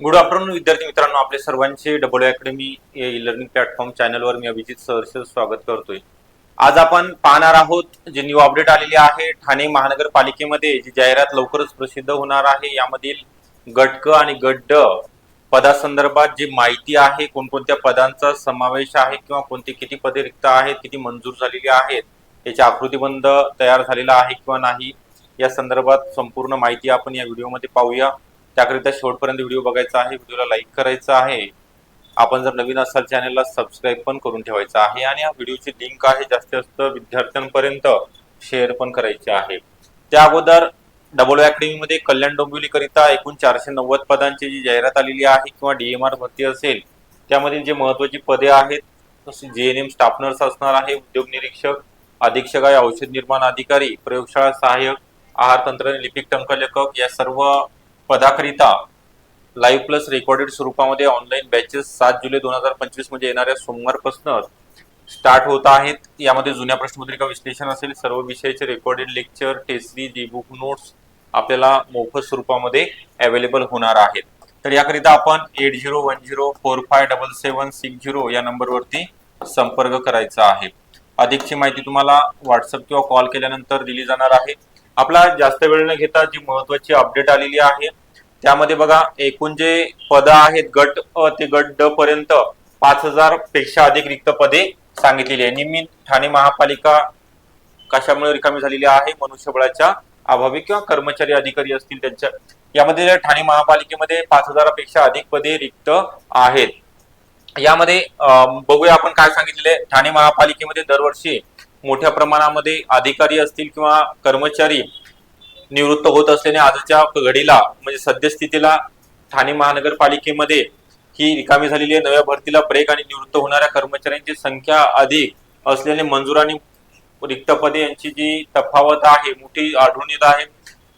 Good afternoon विद्यार्थी मित्रांनो. आपले सर्वांचे double academy e learning platform चॅनलवर मी अभिजित सहर्ष स्वागत करतोय. आज आपण पाहणार आहोत जे न्यू अपडेट आलेली आहे ठाणे महानगरपालिकेमध्ये जी जाहिरात लवकरच प्रसिद्ध होणार आहे. यामधील गट क आणि गट ड पदासंदर्भात जी माहिती आहे कोणकोणत्या पदांचा समावेश आहे किंवा कोणती किती पदे रिक्त आहेत किती मंजूर झालेली आहेत याचे आकृतीबंध तयार झालेला आहे किंवा नाही या संदर्भात संपूर्ण माहिती आपण या व्हिडिओमध्ये पाहूया. त्याकरिता शेवटपर्यंत व्हिडिओ बघायचा आहे व्हिडिओला लाईक करायचा आहे. आपण जर नवीन असाल चॅनलला सबस्क्राईब पण करून ठेवायचं आहे आणि या व्हिडिओची लिंक आहे जास्तीत जास्त विद्यार्थ्यांपर्यंत शेअर पण करायची आहे. त्या अगोदर डबल अकॅडमीमध्ये कल्याण डोंबिवलीकरिता एकूण चारशे नव्वद पदांची जी जाहिरात आलेली आहे किंवा डीएमआर भरती असेल त्यामधील जे महत्वाची पदे आहेत तसे जे एन एम स्टाफ नर्स असणार आहे उद्योग निरीक्षक अधीक्षक आहे औषध निर्माण अधिकारी प्रयोगशाळा सहाय्यक आहार तंत्रज्ञ लिपिक टंकलेखक या सर्व पदाकरिता लाईव्ह प्लस रेकॉर्डेड स्वरूपामध्ये ऑनलाईन बॅचेस सात जुलै दोन हजार पंचवीस म्हणजे येणाऱ्या सोमवारपासून स्टार्ट होत आहेत. यामध्ये जुन्या प्रश्नपत्रिका विश्लेषण असेल सर्व विषयाचे recorded lecture test series book notes आपल्याला मोफत स्वरूपामध्ये अवेलेबल होणार आहेत. तर याकरिता आपण eight zero one zero four five double seven six zero या नंबरवरती संपर्क करायचा आहे. अधिकची माहिती तुम्हाला व्हॉट्सअप किंवा कॉल केल्यानंतर दिली जाणार आहे. आपला जास्त वेळ न घेता जी महत्वाची अपडेट आलेली आहे त्यामध्ये बघा एकूण जे पद आहेत गट अ ते गट ड पर्यंत पाच हजारपेक्षा अधिक रिक्त पदे सांगितलेली आहे. निम्मी ठाणे महापालिका कशामुळे रिकामी झालेली आहे? मनुष्यबळाच्या अभावी किंवा कर्मचारी अधिकारी असतील त्यांच्या यामध्ये ठाणे महापालिकेमध्ये पाच हजारापेक्षा अधिक पदे रिक्त आहेत. यामध्ये बघूया आपण काय सांगितलेले ठाणे महापालिकेमध्ये दरवर्षी मोठ्या प्रमाणामध्ये अधिकारी असतील किंवा कर्मचारी निवृत्त होत असल्याने आजच्या घडीला म्हणजे सद्यस्थितीला ठाणे महानगरपालिकेमध्ये ही रिकामी झालेली आहे. नव्या भरतीला ब्रेक आणि निवृत्त होणाऱ्या कर्मचाऱ्यांची संख्या अधिक असल्याने मंजूर आणि रिक्त पदे यांची जी तफावत आहे मोठी आढळून येत आहे.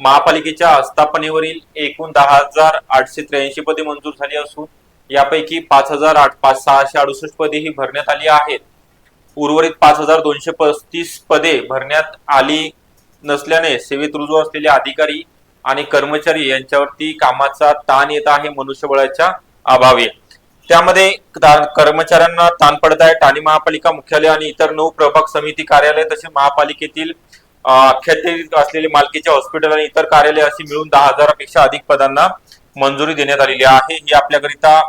महापालिकेच्या आस्थापनेवरील एकूण दहा हजार आठशे त्र्याऐंशी पदे मंजूर झाली असून यापैकी पाच हजार आठ पाच सहाशे अडुसष्ट पदे ही भरण्यात आली आहेत. उर्वरित पाच हजार दोनशे पस्तीस पदे भरण्यात आली नसल्याने सेवेत रुजू असलेले अधिकारी आणि कर्मचारी यांच्यावरती कामाचा ताण येत आहे मनुष्यबळाच्या अभावी. त्यामध्ये कर्मचाऱ्यांना ताण पडत आहे. ठाणे महापालिका मुख्यालय आणि इतर नऊ प्रभाग समिती कार्यालय तसे महापालिकेतील अं, अखत्यारीत असलेले मालकीचे हॉस्पिटल आणि इतर कार्यालय अशी मिळून दहा हजारापेक्षा अधिक पदांना मंजुरी देण्यात आलेली आहे. ही आपल्याकरिता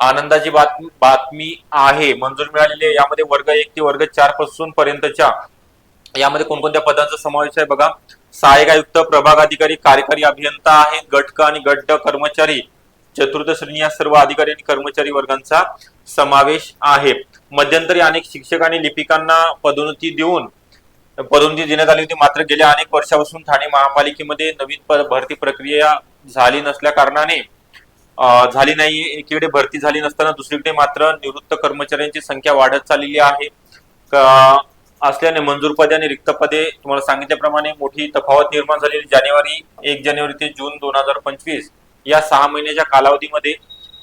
आनंदाची बातमी बातमी आहे. मंजूर मिळालेली आहे. यामध्ये वर्ग एक ते वर्ग चारपासून पर्यंतच्या यामध्ये कोणकोणत्या पदांचा समावेश आहे बघा. सहाय्यक आयुक्त प्रभाग अधिकारी कार्यकारी अभियंता आहेत. गटक आणि गट कर्मचारी. चतुर्थ श्रेणी या सर्व अधिकारी आणि कर्मचारी वर्गांचा समावेश आहे. मध्यंतरी अनेक शिक्षक आणि लिपिकांना पदोन्नती देऊन पदोन्नती देण्यात आली होती. मात्र गेल्या अनेक वर्षापासून ठाणे महापालिकेमध्ये नवीन भरती प्रक्रिया झाली नसल्या कारणाने झाली नाही एकीकडे भरती झाली नसताना दुसरीकडे मात्र निवृत्त कर्मचाऱ्यांची संख्या वाढत चाललेली आहे. असल्याने मंजूर पदे आणि रिक्त पदे तुम्हाला सांगितल्याप्रमाणे मोठी तफावत निर्माण झालेली जानेवारी एक जानेवारी ते जून दोन हजार पंचवीस. या सहा महिन्याच्या कालावधीमध्ये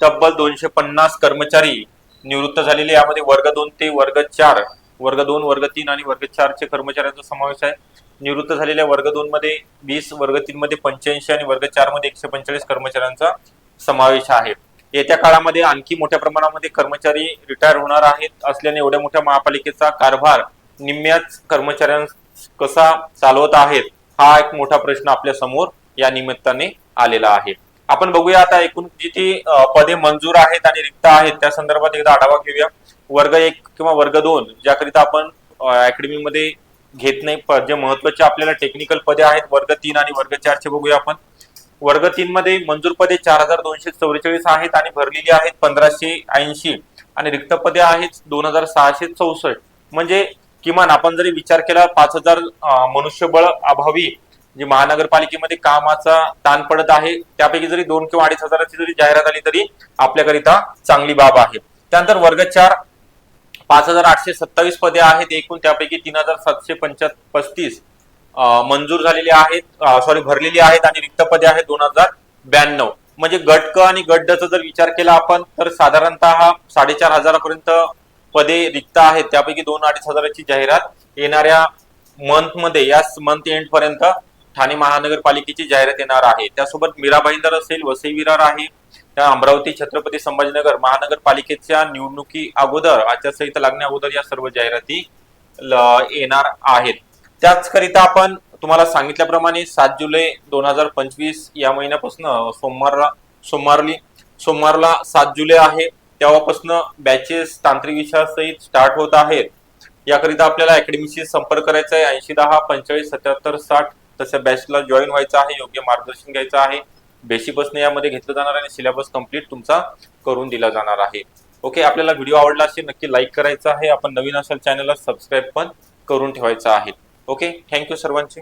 तब्बल दोनशे पन्नास कर्मचारी निवृत्त झालेले यामध्ये वर्ग दोन ते वर्ग चार वर्ग दोन वर्ग तीन आणि वर्ग चारचे कर्मचाऱ्यांचा समावेश आहे. निवृत्त झालेल्या वर्ग दोन मध्ये वीस वर्ग तीन मध्ये पंच्याऐंशी आणि वर्ग चारमध्ये एकशे पंचेचाळीस कर्मचाऱ्यांचा समावेश आहे. येत्या काळामध्ये आणखी मोठ्या प्रमाणामध्ये कर्मचारी रिटायर होणार आहेत असल्याने एवढ्या मोठ्या महापालिकेचा कारभार निम्म्याच कर्मचाऱ्यां कसा चालवत आहेत हा एक मोठा प्रश्न आपल्यासमोर या निमित्ताने आलेला आहे. आपण बघूया आता एकूण जी ती पदे मंजूर आहेत आणि रिक्त आहेत त्या संदर्भात एकदा आढावा घेऊया. वर्ग एक किंवा वर्ग दोन ज्याकरिता आपण अकॅडमीमध्ये घेत नाही जे महत्त्वाचे आपल्याला टेक्निकल पदे आहेत वर्ग तीन आणि वर्ग चारचे बघूया आपण. वर्ग तीन मध्ये मंजूर पदे चार हजार दोनशे चौवेचाळीस आहेत आणि भरलेली आहेत पंधराशे ऐंशी. आणि रिक्त पदे आहेत दोन हजार सहाशे चौसष्ट. म्हणजे किमान आपण जरी विचार केला पाच हजार मनुष्यबळ अभावी जे महानगरपालिकेमध्ये कामाचा ताण पडत आहे त्यापैकी जरी दोन किंवा अडीच हजाराची जरी जाहिरात आली तरी आपल्याकरिता चांगली बाब आहे. त्यानंतर वर्ग चार पाच हजार आठशे सत्तावीस पदे आहेत एकूण त्यापैकी तीन हजार सातशे पंचा पस्तीस. मंजूर झालेली आहेत सॉरी भरलेली आहेत आणि रिक्त पदे आहेत दोन हजार ब्याण्णव. म्हणजे गट क आणि गट जर विचार केला आपण तर साधारणतः साडेचार हजारापर्यंत पदे रिक्त आहेत. त्यापैकी दोन अडीच हजाराची जाहिरात येणाऱ्या मंथमध्ये या मंथ एंड पर्यंत ठाणे महानगरपालिकेची जाहिरात येणार आहे. त्यासोबत मीरा भाईंदर असेल वसई विरार आहे त्या अमरावती छत्रपती संभाजीनगर महानगरपालिकेच्या निवडणुकी अगोदर आचारसंहिता लागण्या अगोदर या सर्व जाहिराती येणार आहेत. त्याचकरिता आपण तुम्हाला सांगितल्याप्रमाणे सात जुलै दोन हजार पंचवीस या महिन्यापासून सोमवारला सोमवारली सोमवारला सात जुलै आहे. तेव्हापासून बॅचेस तांत्रिक विषयासहित स्टार्ट होत आहेत. याकरिता आपल्याला अकॅडमीशी संपर्क करायचा आहे. ऐंशी दहा पंचेचाळीस सत्याहत्तर साठ तसं बॅचला जॉईन व्हायचं आहे. योग्य मार्गदर्शन घ्यायचं आहे. बेसिक बसने यामध्ये घेतलं जाणार आणि सिलेबस कंप्लीट तुमचा करून दिला जाणार आहे. ओके आपल्याला व्हिडिओ आवडला असेल नक्की लाईक करायचा आहे. आपण नवीन असाल चॅनलला सबस्क्राईब पण करून ठेवायचं आहे. ओके थँक्यू सर्वांचे.